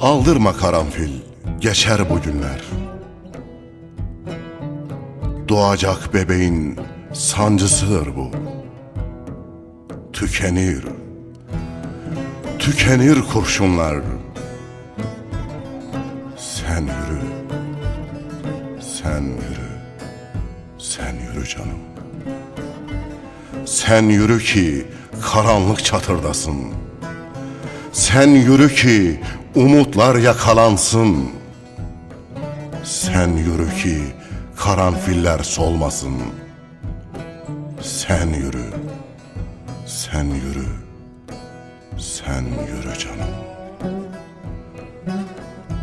Aldırma karanfil, geçer bu günler. Doğacak bebeğin sancısıdır bu. Tükenir, tükenir kurşunlar. Sen yürü, sen yürü, sen yürü canım. Sen yürü ki karanlık çatırdasın. Sen yürü ki umutlar yakalansın. Sen yürü ki karanfiller solmasın. Sen yürü, sen yürü, sen yürü canım.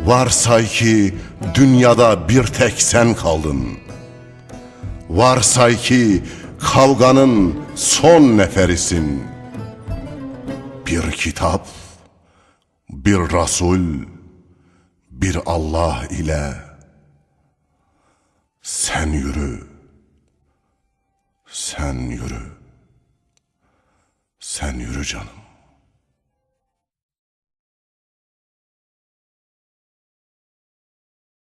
Varsay ki dünyada bir tek sen kaldın. Varsay ki kavganın son neferisin. Bir kitap, bir Resul, bir Allah ile sen yürü, sen yürü, sen yürü canım.